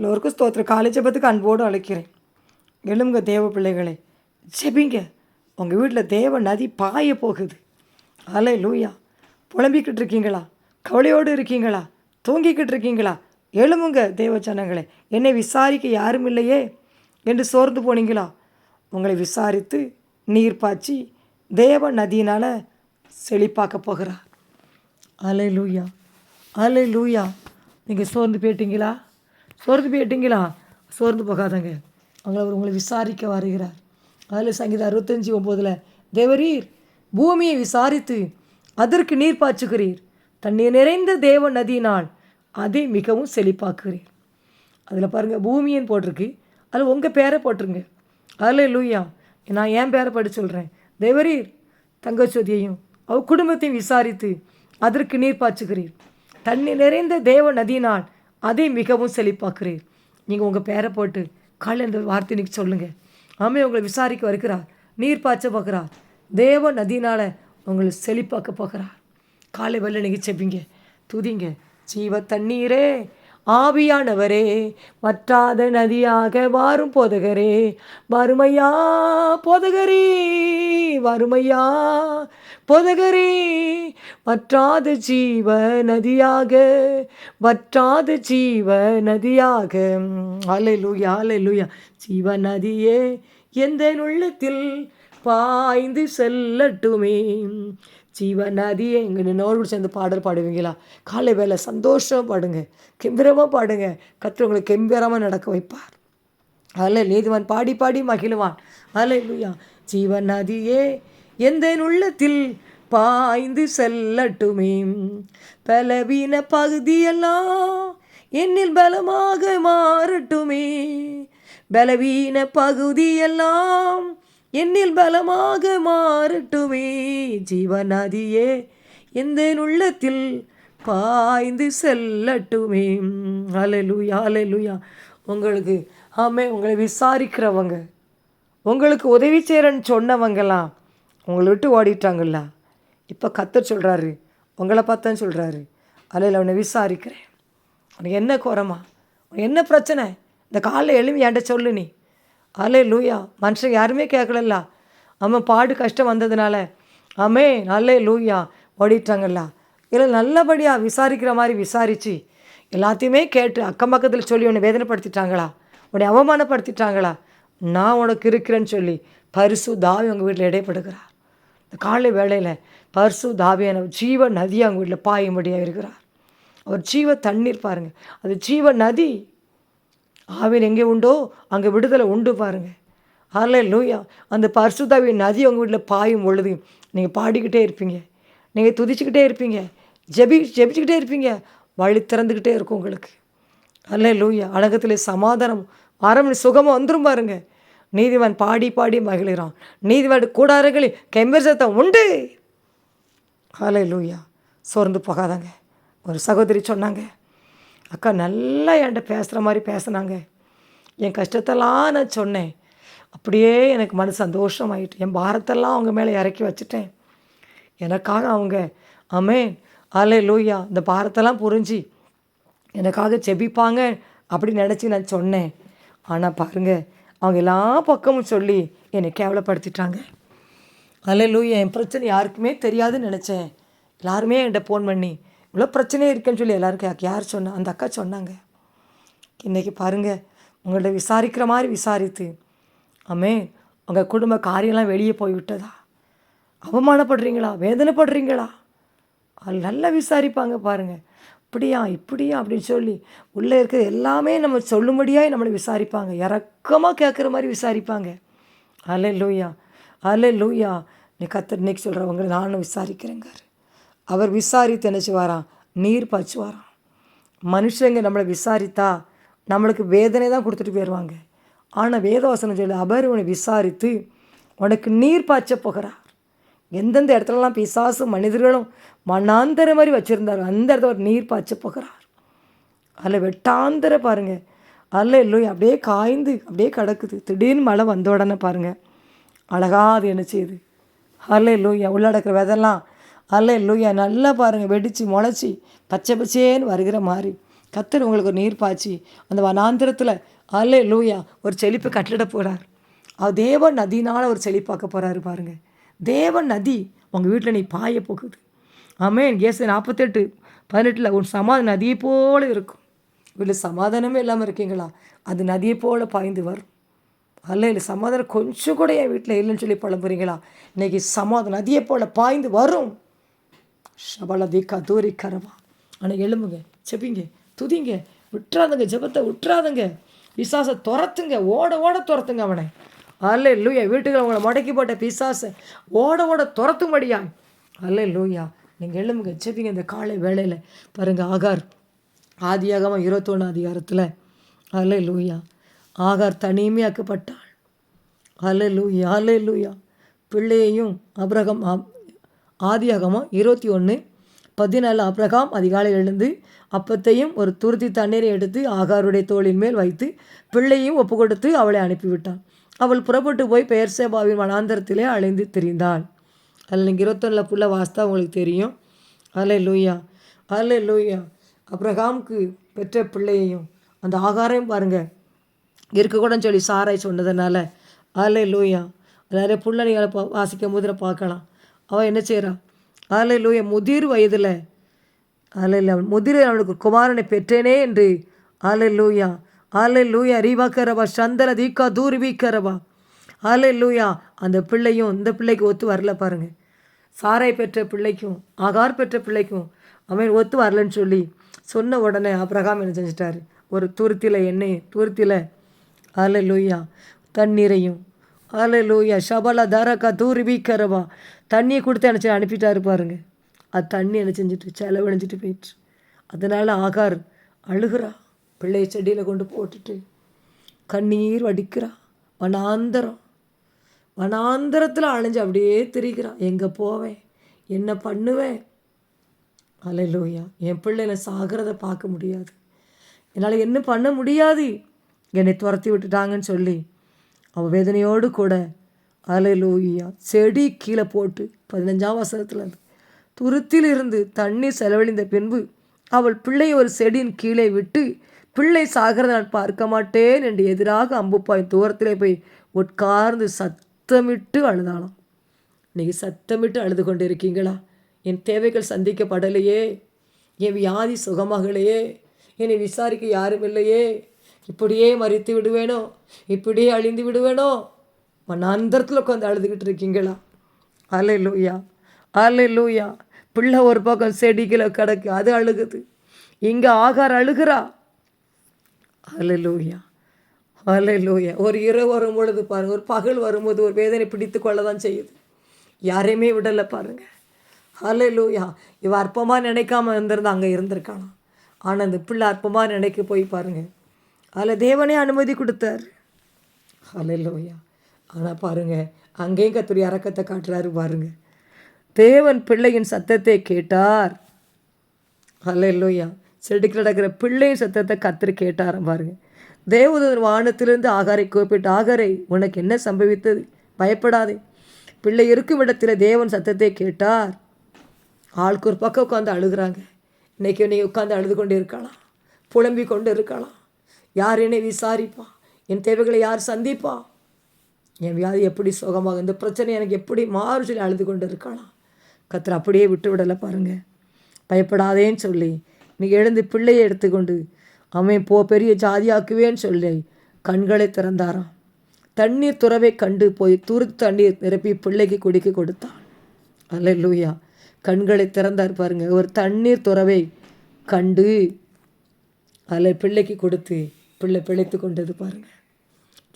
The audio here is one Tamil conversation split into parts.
எல்லோருக்கும் ஸ்தோத்திர காலை ஜபத்துக்கு அன்போடு அழைக்கிறேன். எழுங்க தேவ பிள்ளைகளே. ஜெபிங்க. உங்கள் வீட்டில் தேவ நதி பாய போகுது. அலை லூயா புலம்பிக்கிட்டு இருக்கீங்களா? கவலையோடு இருக்கீங்களா? தூங்கிக்கிட்டு இருக்கீங்களா? எழுமுங்க தேவ ஜனங்களே. என்னை விசாரிக்க யாரும் இல்லையே என்று சோர்ந்து போனீங்களா? உங்களை விசாரித்து நீர் பாய்ச்சி தேவ நதியினால் செழிப்பாக்க போகிறார். அலை லூயா அலை லூயா நீங்கள் சோர்ந்து போயிட்டீங்களா? சோர்ந்து போயிட்டீங்களா? சோர்ந்து போகாதங்க. அவங்கள அவர் உங்களை விசாரிக்க வருகிறார். அதில் சங்கீதம் அறுபத்தஞ்சி ஒம்போதில் தேவரீர் பூமியை விசாரித்து அதற்கு நீர் பாய்ச்சுகிறீர். தண்ணீர் நிறைந்த தேவ நதியினால் அதை மிகவும் செழிப்பாக்குகிறீர். அதில் பாருங்கள் பூமியின் போட்டிருக்கு. அதில் உங்கள் பேரை போட்டிருங்க. அதில் லூயா நான் என் பேரை படி சொல்கிறேன் தேவரீர் தங்கச்சோதியையும் அவ குடும்பத்தையும் விசாரித்து அதற்கு நீர் பாய்ச்சுகிறீர். தண்ணி நிறைந்த தேவ நதியினால் அதை மிகவும் செழிப்பாக்குறேன். நீங்கள் உங்கள் பேரை போட்டு காலையில் இந்த வார்த்தை இன்னைக்கு சொல்லுங்கள் ஆமே உங்களை விசாரிக்க வருகிறார். நீர் பாய்ச்ச பார்க்குறார் தேவ நதியினால் உங்களை செழிப்பாக்க போகிறார். காலை வெளில நீங்கள் செப்பிங்க துதிங்க. ஜீவ தண்ணீரே ஆவியானவரே வற்றாத நதியாக வாரும் போதகரே. வறுமையா போதகரே வறுமையா போதகரே வற்றாத ஜீவ நதியாக வற்றாத ஜீவ நதியாக ஆலை லூயா அலை லூயா ஜீவ நதியே எந்த உள்ளத்தில் பாய்ந்து செல்லட்டுமே. ஜீவ நதியை எங்கள் நினைவோடு சேர்ந்து பாடல் பாடுவீங்களா? காலை வேலை சந்தோஷமாக பாடுங்க கெம்பீரமாக பாடுங்க. கத்திர உங்களை கெம்பீரமாக நடக்க வைப்பார். அதில் நீதிவான் பாடி பாடி மகிழுவான். அலையா ஜீவ நதியே எந்த உள்ளத்தில் பாய்ந்து செல்லட்டுமே? பலவீன பகுதியெல்லாம் என்னில் பலமாக மாறட்டுமே. பலவீன பகுதியெல்லாம் என்னில் பலமாக மாறட்டுமே. ஜீவநதியே எந்த உள்ளத்தில் பாய்ந்து செல்லட்டுமே. அலலுயா அலலுயா உங்களுக்கு ஆமே உங்களை விசாரிக்கிறவங்க. உங்களுக்கு உதவி செய்கிறேன்னு சொன்னவங்கலாம் உங்களை விட்டு ஓடிட்டாங்கல்ல. இப்போ கத்தர் சொல்கிறாரு உங்களை பார்த்தான்னு சொல்கிறாரு அலையில் அவனை விசாரிக்கிறேன். உனக்கு என்ன குறமா உனக்கு என்ன பிரச்சனை? இந்த காலைல எழுமி என்கிட்ட சொல்லு நீ. அலே லூயா மனுஷன் யாருமே கேட்கலல்ல. அவன் பாடு கஷ்டம் வந்ததுனால. ஆமே நல்லே லூயா ஓடிட்டாங்கல்ல. இல்லை நல்லபடியாக விசாரிக்கிற மாதிரி விசாரித்து எல்லாத்தையுமே கேட்டு அக்கம் பக்கத்தில் சொல்லி உன்னை வேதனைப்படுத்திட்டாங்களா? உன்னை அவமானப்படுத்திட்டாங்களா? நான் உனக்கு இருக்கிறேன்னு சொல்லி பரிசு தாவி உங்கள் வீட்டில் இடைப்படுகிறார். இந்த காலை வேளையில் பர்சு தாவியான ஜீவ நதி அவங்க வீட்டில் பாயும்படியாக இருக்கிறார். அவர் ஜீவ தண்ணீர் பாருங்கள் அது ஜீவ நதி ஆவின் எங்கே உண்டோ அங்கே விடுதலை உண்டு பாருங்கள் அதில் லூயா அந்த பரிசுதாவின் நதி உங்கள் வீட்டில் பாயும் பொழுது நீங்கள் பாடிக்கிட்டே இருப்பீங்க. நீங்கள் துதிச்சுக்கிட்டே இருப்பீங்க. ஜெபி ஜெபிச்சுக்கிட்டே இருப்பீங்க. வழி திறந்துக்கிட்டே இருக்கும் உங்களுக்கு. அல்ல லூயா அழகத்தில் சமாதானம். அறம் சுகமாக வந்துடும் பாருங்கள் நீதிவான் பாடி பாடி மகிழ்கிறான். நீதிவான் கூடாரங்களில் கெம்பர் சத்தம் உண்டு. ஹலை லூயா சோர்ந்து போகாதாங்க. ஒரு சகோதரி சொன்னாங்க. அக்கா நல்லா என்கிட்ட பேசுகிற மாதிரி பேசுனாங்க. என் கஷ்டத்தெல்லாம் நான் சொன்னேன். அப்படியே எனக்கு மன சந்தோஷமாயிட்டு என் பாரத்தெல்லாம் அவங்க மேலே இறக்கி வச்சுட்டேன். எனக்காக அவங்க அமேன் அலே லூயா இந்த பாரத்தெல்லாம் புரிஞ்சு எனக்காக செபிப்பாங்க அப்படி நினச்சி நான் சொன்னேன். ஆனால் பாருங்கள் அவங்க எல்லா பக்கமும் சொல்லி என்னை கேவலப்படுத்திட்டாங்க. அலையிலும் லூயா என் பிரச்சனை யாருக்குமே தெரியாதுன்னு நினச்சேன். எல்லாருமே என்கிட்ட ஃபோன் பண்ணி இவ்வளோ பிரச்சனையே இருக்குன்னு சொல்லி எல்லாருக்கும் யார் சொன்னா அந்த அக்கா சொன்னாங்க. இன்றைக்கி பாருங்கள் உங்கள்ட்ட விசாரிக்கிற மாதிரி விசாரித்து ஆமே உங்கள் குடும்ப காரியம்லாம் வெளியே போய் விட்டதா? அவமானப்படுறீங்களா? வேதனைப்படுறீங்களா? அது நல்லா விசாரிப்பாங்க பாருங்கள் இப்படியா இப்படியா அப்படின்னு சொல்லி உள்ளே இருக்கிற எல்லாமே நம்ம சொல்லும்படியாக நம்மளை விசாரிப்பாங்க. இறக்கமாக கேட்குற மாதிரி விசாரிப்பாங்க. அலே லூயா அலே லூயா நீ கத்த இன்னைக்கு சொல்கிறவங்க நானும் விசாரிக்கிறேங்காரு அவர் விசாரித்து என்ன செய்வாராம்? நீர் பாய்ச்சுவாராம். மனுஷங்க நம்மளை விசாரித்தா நம்மளுக்கு வேதனை தான் கொடுத்துட்டு போயிடுவாங்க. ஆனால் வேதவாசனம் சொல்லி அவர் உன்னை விசாரித்து உனக்கு நீர் பாய்ச்ச போகிறார். எந்தெந்த இடத்துலலாம் பிசாசு மனிதர்களும் மண்ணாந்தர மாதிரி வச்சுருந்தாரோ அந்த இடத்துல ஒரு நீர் பாய்ச்ச போகிறார். அதில் வெட்டாந்தர பாருங்கள் அதில் எல்லோரும் அப்படியே காய்ந்து அப்படியே கிடக்குது. திடீர்னு மழை வந்த உடனே பாருங்கள் அழகாக அது என்ன செய்யுது? அல்ல லூயா உள்ளடக்கிற விதெல்லாம் அல்ல லூயா நல்லா பாருங்கள் வெடித்து முளைச்சி பச்சை பச்சேன்னு வருகிற மாதிரி. கத்தர் உங்களுக்கு ஒரு நீர் பாய்ச்சி. அந்த வனாந்திரத்தில் அல்ல லூயா ஒரு செழிப்பு கட்டிட போகிறார் அவர் தேவ நதினால் ஒரு செழிப்பாக்க போகிறாரு பாருங்கள் தேவ நதி உங்கள் வீட்டில் நீ பாய போகுது. ஆமேன். ஏசு நாற்பத்தெட்டு பதினெட்டில் உன் சமாதி நதியை போல் இருக்கும். வீட்டில் சமாதானமே இல்லாமல் இருக்கீங்களா? அது நதியை போல் பாய்ந்து வரும். அல்ல இல்லை சமாதானம் கொஞ்சம் கூட என் வீட்டில் இல்லைன்னு சொல்லி புலம்புறீங்களா? இன்றைக்கி சமாதானம் நதியை போல் பாய்ந்து வரும். ஷபல தீக்கா தூரி கரவா. ஆனால் எழும்புங்க செப்பிங்க துதிங்க விட்டுறாதுங்க ஜெபத்தை விட்டுறாதுங்க. விசாசை துரத்துங்க ஓட ஓட துரத்துங்க அவனை. அல்ல லூயா வீட்டுக்கு அவங்களை முடக்கி போட்ட பிசாசை ஓட ஓட துரத்தும்படியா. அல்ல லூயா நீங்கள் எழுமுங்க செபிங்க இந்த காலை வேலையில் பாருங்கள் ஆகார் ஆதியாகமாக இருபத்தொன்று அதிகாரத்தில். அல்ல லூயா ஆகார் தனிமையாக்கப்பட்டாள். அல்ல லூயா அல்ல லூயா பிள்ளையையும் அப்ரகம் ஆதியாகமாக இருபத்தி ஒன்று பதினாலு அப்ரகாம் அதிகாலை எழுந்து அப்பத்தையும் ஒரு துருத்தி தண்ணீரை எடுத்து ஆகாருடைய தோளின் மேல் வைத்து பிள்ளையும் ஒப்பு கொடுத்து அவளை அனுப்பிவிட்டான். அவள் புறப்பட்டு போய் பெயர் சேபாவின் வனாந்தரத்திலே அலைந்து திரிந்தாள். அதில் நீங்கள் இருபத்தொன்னில் ஃபுல்லாக வாஸ்தா உங்களுக்கு தெரியும். அலே லூயா அலே லூயா அப்ரஹாமுக்கு பெற்ற பிள்ளையையும் அந்த ஆகாரையும் பாருங்கள் இருக்கக்கூடன்னு சொல்லி சாராய் சொன்னதுனால அலே லூயா நிறைய புள்ளணிகளை பா வாசிக்கும் போது பார்க்கலாம். அவன் என்ன செய்கிறான் அலே லூயா முதிர் வயதில் அலையில் அவன் முதிர் அவனுக்கு குமாரனை பெற்றேனே என்று ஆலை லூயா ஆலை லூயா ரீவாக்கரவா சந்தல தீக்கா தூர்வீக்கரவா ஆலை லூயா அந்த பிள்ளையும் இந்த பிள்ளைக்கு ஒத்து வரல பாருங்கள் சாரை பெற்ற பிள்ளைக்கும் ஆகார் பெற்ற பிள்ளைக்கும் அவன் ஒத்து வரலன்னு சொல்லி சொன்ன உடனே அப்ரகாம் என்ன செஞ்சிட்டார்? ஒரு துருத்தியில் எண்ணெய் துருத்தியில் ஆலை லூயா தண்ணீரையும் ஆலை லூயா ஷபலா தரக்கா தூர்வீக்கரவா தண்ணியை கொடுத்து நினச்சி அனுப்பிட்டாரு பாருங்க. அது தண்ணி என்ன செஞ்சுட்டு செலவழிஞ்சிட்டு போயிட்டு அதனால் ஆகார் அழுகிறா. பிள்ளை செடியில் கொண்டு போட்டுட்டு கண்ணீர் வடிக்கிறான் வனாந்தரம். வனாந்தரத்தில் அலைஞ்சு அப்படியே திரிக்கிறான் எங்கே போவேன்? என்ன பண்ணுவேன்? அலையிலோயா. என் பிள்ளைகளை சாகிறத பார்க்க முடியாது. என்னால் என்ன பண்ண முடியாது? என்னை துரத்தி விட்டுட்டாங்கன்னு சொல்லி. அவள் வேதனையோடு கூட அலையிலோயா. செடி கீழே போட்டு பதினஞ்சாம் வசனத்தில் துருத்தில் இருந்து தண்ணீர் செலவழிந்த பின்பு அவள் பிள்ளை ஒரு செடியின் கீழே விட்டு பிள்ளை சாகிறத நான் பார்க்க மாட்டேன் என்று எதிராக அம்புப்பாய் தூரத்திலே போய் உட்கார்ந்து சத்தமிட்டு அழுதாளாம். இன்றைக்கி சத்தமிட்டு அழுது கொண்டு இருக்கீங்களா என் தேவைகள் சந்திக்கப்படலையே. என் வியாதி சுகமாகலையே. என்னை விசாரிக்க யாரும் இல்லையே. இப்படியே மறித்து விடுவேனோ? இப்படியே அழிந்து விடுவேனோ? மண்ணாந்தரத்தில் உட்காந்து அழுதுகிட்டு இருக்கீங்களா? அலை லூயா அலை லூயா பிள்ளை ஒரு பக்கம் செடிகளை கிடக்கு அது அழுகுது. இங்கே ஆகார் அழுகிறா. அலை லூயா ஒரு இரவு வரும் பொழுது பாருங்கள் ஒரு பகல் வரும்போது ஒரு வேதனை பிடித்து கொள்ள தான் செய்யுது. யாரையுமே விடலை பாருங்கள் அலை இவ அற்பமாக நினைக்காம இருந்திருந்தா அங்கே இருந்திருக்கானா? ஆனால் இந்த பிள்ளை அற்பமாக நினைக்க போய் பாருங்கள் அதில் தேவனே அனுமதி கொடுத்தார். அலை ஆனால் பாருங்கள் அங்கேயும் கத்துரி அரக்கத்தை காட்டுறாரு பாருங்கள் தேவன் பிள்ளையின் சத்தத்தை கேட்டார். அல்லையா செடிக்கு நடக்கிற பிள்ளை சத்தத்தை கத்திரி கேட்டாராம் பாருங்க. தேவதூதர் வானத்திலிருந்து ஆகாரை கூப்பிட்டு ஆகாரை உனக்கு என்ன சம்பவித்தது? பயப்படாதே. பிள்ளை இருக்கும் இடத்துல தேவன் சத்தத்தை கேட்டார். ஆளுக்கு ஒரு பக்கம் உட்காந்து அழுகுறாங்க. இன்னைக்கு நீ உட்காந்து அழுது கொண்டு இருக்கலாம் புலம்பி கொண்டு இருக்கலாம் யார் என்னை விசாரிப்பா? என் தேவைகளை யார் சந்திப்பா? என் வியாதி எப்படி சுகமாக இந்த பிரச்சனை எனக்கு எப்படி மாறு சொல்லி அழுது கொண்டு இருக்கலாம் கத்திர அப்படியே விட்டு விடலை பாருங்கள் பயப்படாதேன்னு சொல்லி நீ எழுந்து பிள்ளையை எடுத்துக்கொண்டு அவன் போ பெரிய ஜாதியாக்குவேன்னு சொல்லி கண்களை திறந்தாராம். தண்ணீர் துறவை கண்டு போய் துரு தண்ணீர் நிரப்பி பிள்ளைக்கு குடிக்க கொடுத்தான். அல்ல லூயா கண்களை திறந்தார் பாருங்க. ஒரு தண்ணீர் துறவை கண்டு அதில் பிள்ளைக்கு கொடுத்து பிள்ளை பிழைத்து கொண்டது பாருங்கள்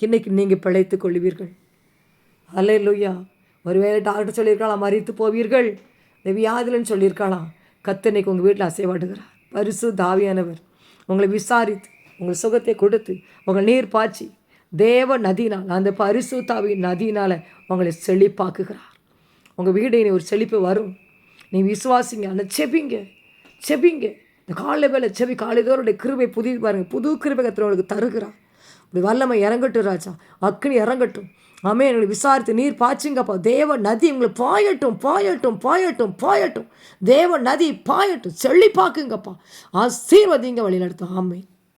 இன்னைக்கு நீங்கள் பிழைத்து கொள்வீர்கள். அல்ல லூயா ஒருவேளை டாக்டர் சொல்லியிருக்கலாம் மறித்து போவீர்கள். இந்த வியாதிலன்னு சொல்லியிருக்கலாம் கத்தனைக்கு உங்கள் வீட்டில் அசைவாடுகிறார் பரிசு தாவியானவர். உங்களை விசாரித்து உங்கள் சுகத்தை கொடுத்து உங்கள் நீர் பாய்ச்சி தேவ நதினால் அந்த பரிசு தாவி நதியினால் உங்களை செழிப்பாக்குகிறார். உங்கள் வீடு இனி ஒரு செழிப்பு வரும். நீ விசுவாசிங்க அந்த செபிங்க செபிங்க. இந்த காலை வேலை செவி காலைதோருடைய கிருபை புதிய பாருங்கள் புது கிருபை கத்திர உங்களுக்கு தருகிறார். இப்படி வல்லமை இறங்கட்டும் ராஜா. அக்னி இறங்கட்டும். ஆமே எங்களை விசாரித்து நீர் பாய்ச்சுங்கப்பா. தேவ நதி எங்களை பாயட்டும் பாயட்டும் பாயட்டும் பாயட்டும். தேவ நதி பாயட்டும். செழிப்பாக்குங்கப்பா. ஆசீர்வதிங்க வழி நடத்தும் ஆமே